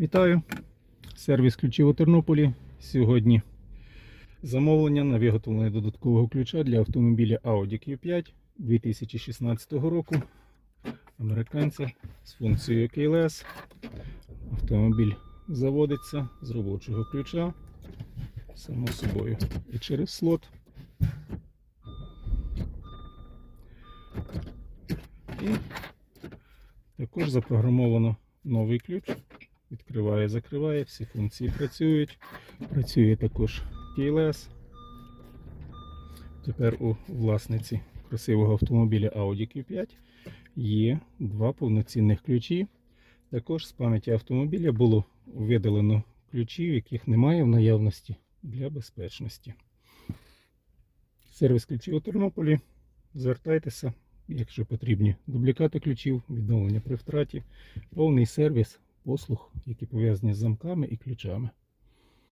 Вітаю! Сервіс ключів у Тернополі. Сьогодні замовлення на виготовлення додаткового ключа для автомобіля Audi Q5 2016 року. Американця з функцією KLS. Автомобіль заводиться з робочого ключа. Само собою. І через слот. І також запрограмовано новий ключ. Відкриває, закриває, всі функції працюють. Працює також TLS. Тепер у власниці красивого автомобіля Audi Q5 є два повноцінних ключі. Також з пам'яті автомобіля було видалено ключі, яких немає в наявності для безпечності. Сервіс ключів у Тернополі. Звертайтеся, якщо потрібні дублікати ключів, відновлення при втраті, повний сервіс послуг, які пов'язані з замками і ключами.